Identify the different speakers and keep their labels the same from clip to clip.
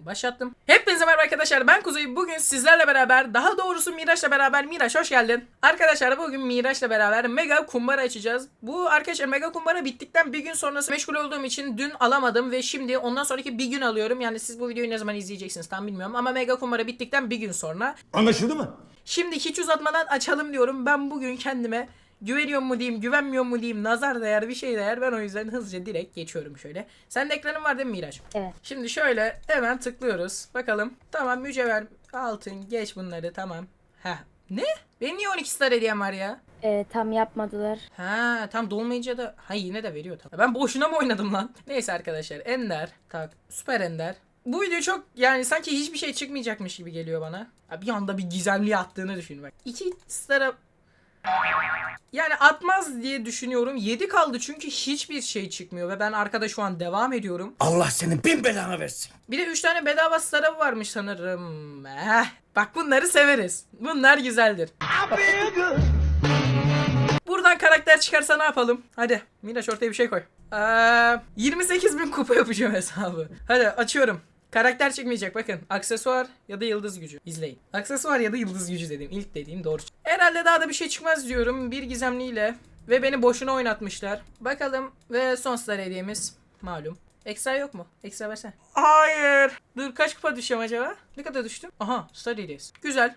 Speaker 1: Başlattım. Hepinize merhaba arkadaşlar. Ben Kuzey. Bugün sizlerle beraber, daha doğrusu Miraç'la beraber. Miraç hoş geldin. Arkadaşlar bugün Miraç'la beraber Mega Kumbara açacağız. Bu arkadaşlar Mega Kumbara bittikten bir gün sonrası meşgul olduğum için dün alamadım ve şimdi ondan sonraki bir gün alıyorum. Yani siz bu videoyu ne zaman izleyeceksiniz tam bilmiyorum ama Mega Kumbara bittikten bir gün sonra.
Speaker 2: Anlaşıldı mı?
Speaker 1: Şimdi hiç uzatmadan açalım diyorum. Ben bugün kendime güveniyor mu diyeyim, güvenmiyor mu diyeyim, nazar değer bir şey değer. Ben o yüzden hızlıca direkt geçiyorum şöyle. Senin ekranın var değil mi Miraç?
Speaker 3: Evet.
Speaker 1: Şimdi şöyle hemen tıklıyoruz. Bakalım. Tamam mücevher, altın, geç bunları tamam. Ha ne? Benim niye 12 star hediyem var ya?
Speaker 3: Ee, tam yapmadılar.
Speaker 1: Ha tam dolmayınca da ha yine de veriyor tamam. Ben boşuna mı oynadım lan? Neyse arkadaşlar Ender tak süper Ender. Bu video çok yani sanki hiçbir şey çıkmayacakmış gibi geliyor bana. Ha, bir anda bir gizemli attığını düşün bak. 2 star'a yani atmaz diye düşünüyorum. 7 kaldı çünkü hiçbir şey çıkmıyor ve ben arkada şu an devam ediyorum.
Speaker 2: Allah senin bin belanı versin.
Speaker 1: Bir de 3 tane bedava star'a varmış sanırım. Eh, bak bunları severiz. Bunlar güzeldir. Buradan karakter çıkarsa ne yapalım? Hadi Miraç ortaya bir şey koy. Ee, 28 bin kupa yapacağım hesabı. Hadi açıyorum. Karakter çıkmayacak bakın. Aksesuar ya da yıldız gücü. İzleyin. Aksesuar ya da yıldız gücü dedim. İlk dediğim doğru. Herhalde daha da bir şey çıkmaz diyorum. Bir gizemliyle. Ve beni boşuna oynatmışlar. Bakalım. Ve son star hediyemiz. Malum. Ekstra yok mu? Ekstra versene. Hayır. Dur kaç kupa düşeceğim acaba? Ne kadar düştüm? Aha star hediyesi. Güzel.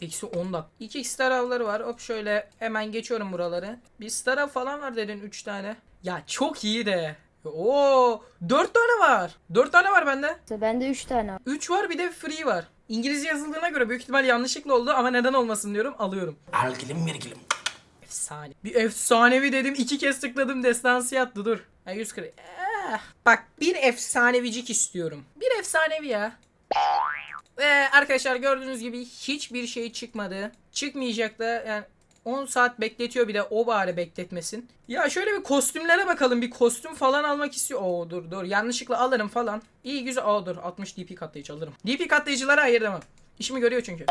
Speaker 1: Eksi 10'da. 2 star avları var. Hop şöyle hemen geçiyorum buraları. Bir star av falan var dedin 3 tane. Ya çok iyi de. Oo, 4 tane var. 4 tane var bende.
Speaker 3: İşte bende 3 tane var.
Speaker 1: 3 var bir de free var. İngilizce yazıldığına göre büyük ihtimal yanlışlıkla oldu ama neden olmasın diyorum alıyorum.
Speaker 2: Algilim mirgilim.
Speaker 1: Efsane. Bir efsanevi dedim iki kez tıkladım destansı yattı dur. Ha 140. Eh, bak bir efsanevicik istiyorum. Bir efsanevi ya. Ve arkadaşlar gördüğünüz gibi hiçbir şey çıkmadı. Çıkmayacak da yani 10 saat bekletiyor bir de o bari bekletmesin. Ya şöyle bir kostümlere bakalım. Bir kostüm falan almak istiyor. Oo dur dur yanlışlıkla alırım falan. İyi güzel. Aa dur 60 DP katlayıcı alırım. DP katlayıcılara hayır demem. İşimi görüyor çünkü.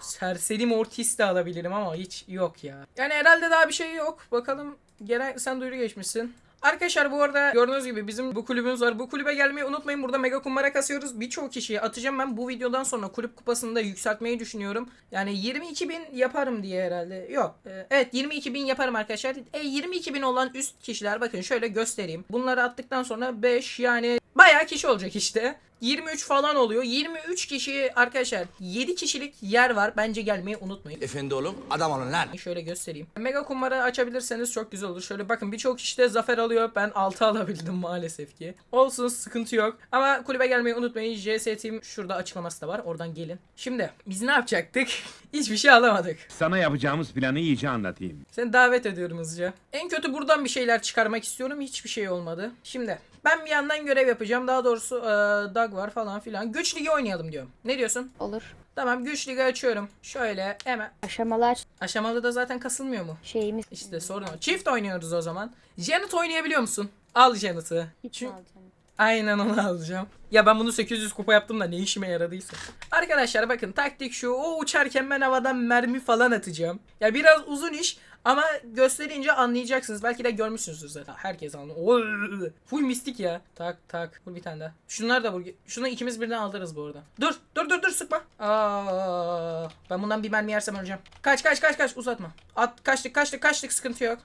Speaker 1: Serseri Mortis de alabilirim ama hiç yok ya. Yani herhalde daha bir şey yok. Bakalım gelen sen duyuru geçmişsin. Arkadaşlar bu arada gördüğünüz gibi bizim bu kulübümüz var. Bu kulübe gelmeyi unutmayın. Burada mega kumbara kasıyoruz. Birçok kişiye atacağım ben bu videodan sonra kulüp kupasını da yükseltmeyi düşünüyorum. Yani 22 bin yaparım diye herhalde. Yok. Ee, evet 22 bin yaparım arkadaşlar. E 22 bin olan üst kişiler bakın şöyle göstereyim. Bunları attıktan sonra 5 yani bayağı kişi olacak işte. 23 falan oluyor. 23 kişi arkadaşlar 7 kişilik yer var. Bence gelmeyi unutmayın.
Speaker 2: Efendi oğlum adam olun lan.
Speaker 1: Şöyle göstereyim. Mega kumbara açabilirseniz çok güzel olur. Şöyle bakın birçok kişi de zafer alıyor. Ben 6 alabildim maalesef ki. Olsun sıkıntı yok. Ama kulübe gelmeyi unutmayın. JS Team şurada açıklaması da var. Oradan gelin. Şimdi biz ne yapacaktık? Hiçbir şey alamadık.
Speaker 4: Sana yapacağımız planı iyice anlatayım.
Speaker 1: Seni davet ediyorum hızlıca. En kötü buradan bir şeyler çıkarmak istiyorum. Hiçbir şey olmadı. Şimdi ben bir yandan görev yapacağım. Daha doğrusu eee, Doug var falan filan. Güç ligi oynayalım diyorum. Ne diyorsun?
Speaker 3: Olur.
Speaker 1: Tamam güç ligi açıyorum. Şöyle hemen.
Speaker 3: Aşamalar
Speaker 1: Aşamalı da zaten kasılmıyor mu?
Speaker 3: şeyimiz.
Speaker 1: İşte sorun o. Çift oynuyoruz o zaman. Janet oynayabiliyor musun? Al Janet'ı.
Speaker 3: Hiç
Speaker 1: Çünkü-
Speaker 3: alacağım?
Speaker 1: Aynen onu alacağım. Ya ben bunu 800 kupa yaptım da ne işime yaradıysa. Arkadaşlar bakın taktik şu. O uçarken ben havadan mermi falan atacağım. Ya biraz uzun iş ama gösterince anlayacaksınız. Belki de görmüşsünüzdür zaten. Herkes anlıyor. Full mistik ya. Tak tak. Vur bir tane daha. Şunlar da vur. Şunu ikimiz birden alırız bu arada. Dur dur dur dur sıkma. Aa, ben bundan bir mermi yersem öleceğim. Kaç kaç kaç kaç uzatma. At kaçtık kaçtık kaçtık sıkıntı yok.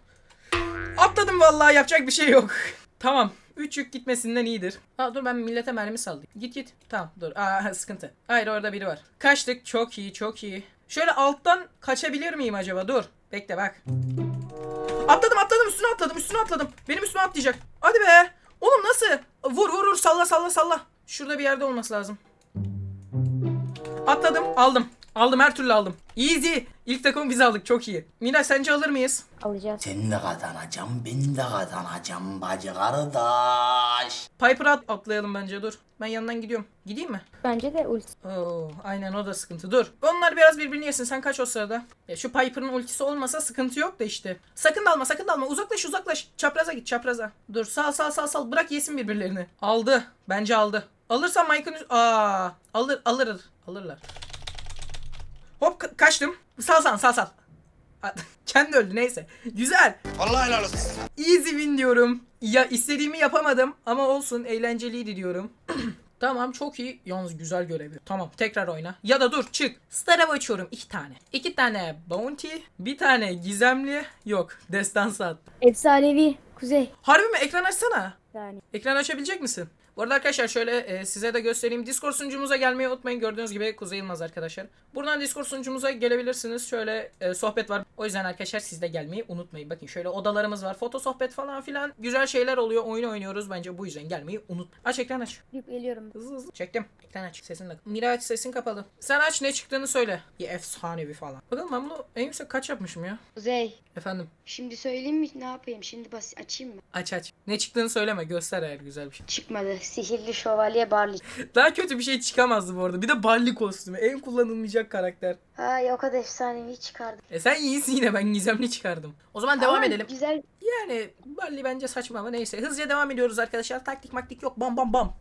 Speaker 1: Atladım vallahi yapacak bir şey yok. tamam. 3 yük gitmesinden iyidir. Aa dur ben millete mermi sallayayım. Git git. Tamam dur. Aa sıkıntı. Hayır orada biri var. Kaçtık. Çok iyi çok iyi. Şöyle alttan kaçabilir miyim acaba? Dur. Bekle bak. Atladım atladım üstüne atladım üstüne atladım. Benim üstüme atlayacak. Hadi be. Oğlum nasıl? Vur vur vur salla salla salla. Şurada bir yerde olması lazım. Atladım aldım. Aldım her türlü aldım. Easy. İlk takımı biz aldık çok iyi. Mina sence alır mıyız?
Speaker 3: Alacağız.
Speaker 2: Sen de kazanacağım ben de kazanacağım bacı kardeş.
Speaker 1: Piper'a at- atlayalım bence dur. Ben yanından gidiyorum. Gideyim mi?
Speaker 3: Bence de ulti.
Speaker 1: Oo, aynen o da sıkıntı. Dur. Onlar biraz birbirini yesin. Sen kaç o sırada. Ya şu Piper'ın ultisi olmasa sıkıntı yok da işte. Sakın dalma, sakın dalma. Uzaklaş, uzaklaş. Çapraza git, çapraza. Dur, sal sal sal sal. Bırak yesin birbirlerini. Aldı. Bence aldı. Alırsa Mike'ın Aa, alır, alır. Alırlar. Hop ka- kaçtım. Sal sal sal sal. Kendi öldü neyse. Güzel.
Speaker 2: Vallahi helal olsun.
Speaker 1: Easy win diyorum. Ya istediğimi yapamadım ama olsun eğlenceliydi diyorum. Tamam çok iyi. Yalnız güzel görevi. Tamam tekrar oyna. Ya da dur çık. Star'a açıyorum iki tane. İki tane Bounty. Bir tane gizemli. Yok. Destansı at.
Speaker 3: Efsanevi. Kuzey.
Speaker 1: Harbi mi? Ekran açsana.
Speaker 3: Bir saniye.
Speaker 1: Ekran açabilecek misin? Bu arada arkadaşlar şöyle e, size de göstereyim. Discord sunucumuza gelmeyi unutmayın. Gördüğünüz gibi Kuzey Yılmaz arkadaşlar. Buradan Discord sunucumuza gelebilirsiniz. Şöyle e, sohbet var. O yüzden arkadaşlar siz de gelmeyi unutmayın. Bakın şöyle odalarımız var. Foto sohbet falan filan. Güzel şeyler oluyor. Oyun oynuyoruz. Bence bu yüzden gelmeyi unut. Aç ekran aç.
Speaker 3: Yük geliyorum.
Speaker 1: Hızlı hızlı. Çektim. Ekran aç. Sesin de. Miraç sesin kapalı. Sen aç ne çıktığını söyle. Ya efsanevi falan. Bakalım ben bunu en yüksek kaç yapmışım ya?
Speaker 5: Kuzey,
Speaker 1: Efendim.
Speaker 5: şimdi söyleyeyim mi ne yapayım? Şimdi bas açayım mı?
Speaker 1: Aç aç. Ne çıktığını söyleme. Göster eğer güzel bir şey.
Speaker 5: Çıkmadı. Sihirli şövalye Barley.
Speaker 1: Daha kötü bir şey çıkamazdı bu arada. Bir de Barley kostümü. En kullanılmayacak karakter.
Speaker 5: Ay o kadar efsanevi çıkardı.
Speaker 1: E sen iyisin yine ben gizemli çıkardım. O zaman devam
Speaker 5: Ama
Speaker 1: edelim.
Speaker 5: Güzel.
Speaker 1: Yani Barley bence saçma ama neyse. Hızlıca devam ediyoruz arkadaşlar. Taktik maktik yok. Bam bam bam.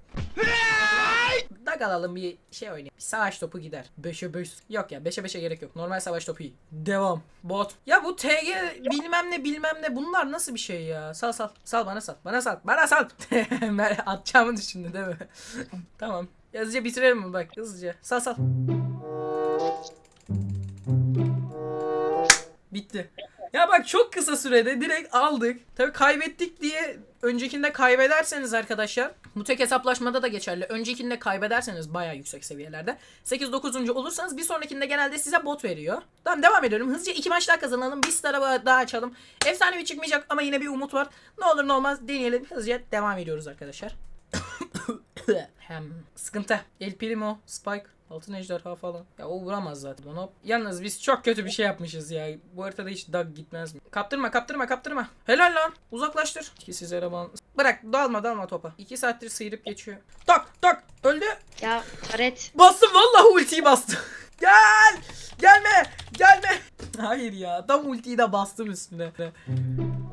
Speaker 1: Dag alalım bir şey oynayalım. Bir savaş topu gider. 5'e 5. Yok ya 5'e 5'e gerek yok. Normal savaş topu iyi. Devam. Bot. Ya bu TG bilmem ne bilmem ne bunlar nasıl bir şey ya? Sal sal. Sal bana sal. Bana sal. Bana sal. atacağımı düşündün değil mi? tamam. Hızlıca bitirelim mi bak hızlıca. Sal sal. Bitti. Ya bak çok kısa sürede direkt aldık. Tabii kaybettik diye öncekinde kaybederseniz arkadaşlar bu tek hesaplaşmada da geçerli. Öncekinde kaybederseniz bayağı yüksek seviyelerde. 8-9. olursanız bir sonrakinde genelde size bot veriyor. Tamam devam edelim. Hızlıca iki maç daha kazanalım. Bir star'a daha açalım. Efsanevi çıkmayacak ama yine bir umut var. Ne olur ne olmaz deneyelim. Hızlıca devam ediyoruz arkadaşlar. Hem sıkıntı. El Primo, Spike, Altın Ejderha falan. Ya o vuramaz zaten onu. Yalnız biz çok kötü bir şey yapmışız ya. Bu haritada hiç dag gitmez mi? Kaptırma kaptırma kaptırma. Helal lan. Uzaklaştır. İki siz eleman. Bırak dalma dalma topa. İki saattir sıyırıp geçiyor. Tak tak. Öldü.
Speaker 5: Ya taret.
Speaker 1: Bastım vallahi ultiyi bastım. Gel. Gelme. Gelme. Hayır ya. Tam ultiyi de bastım üstüne.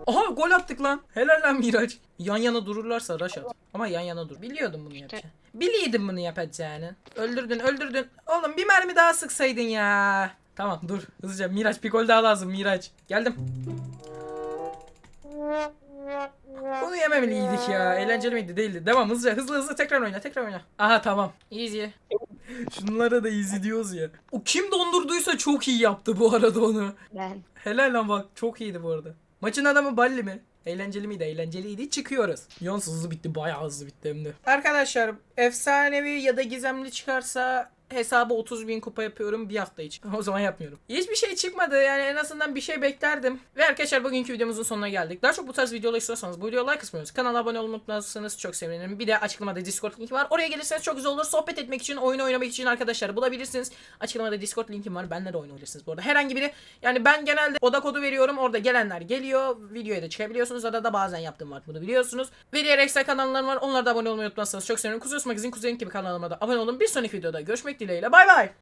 Speaker 1: Aha gol attık lan. Helal lan Miraç. Yan yana dururlarsa rush at. Ama yan yana dur. Biliyordum bunu yapacağını. Biliyordum bunu yapacağını. Öldürdün öldürdün. Oğlum bir mermi daha sıksaydın ya. Tamam dur hızlıca Miraç bir gol daha lazım Miraç. Geldim. Bunu yememeliydik ya. Eğlenceli miydi? Değildi. Devam hızlıca hızlı hızlı tekrar oyna tekrar oyna. Aha tamam. Easy. Şunlara da easy diyoruz ya. O kim dondurduysa çok iyi yaptı bu arada onu.
Speaker 5: Ben.
Speaker 1: Helal lan bak çok iyiydi bu arada. Maçın adamı Balli mi? Eğlenceli miydi? Eğlenceliydi. Çıkıyoruz. Yalnız hızlı bitti. Bayağı hızlı bitti hem de. Arkadaşlar efsanevi ya da gizemli çıkarsa hesabı 30 bin kupa yapıyorum bir hafta için. O zaman yapmıyorum. Hiçbir şey çıkmadı yani en azından bir şey beklerdim. Ve arkadaşlar bugünkü videomuzun sonuna geldik. Daha çok bu tarz videolar istiyorsanız bu videoya like kısmıyoruz. Kanala abone olmayı unutmazsanız çok sevinirim. Bir de açıklamada Discord linki var. Oraya gelirseniz çok güzel olur. Sohbet etmek için, oyun oynamak için arkadaşlar bulabilirsiniz. Açıklamada Discord linkim var. Benle de oynayabilirsiniz bu arada. Herhangi biri yani ben genelde oda kodu veriyorum. Orada gelenler geliyor. Videoya da çıkabiliyorsunuz. Arada da bazen yaptığım var. Bunu biliyorsunuz. Ve diğer ekstra kanallarım var. Onlara da abone olmayı unutmazsanız çok sevinirim. Kuzey Magazin, Kuzey'in gibi kanalıma da abone olun. Bir sonraki videoda görüşmek dileğiyle. Bay bay.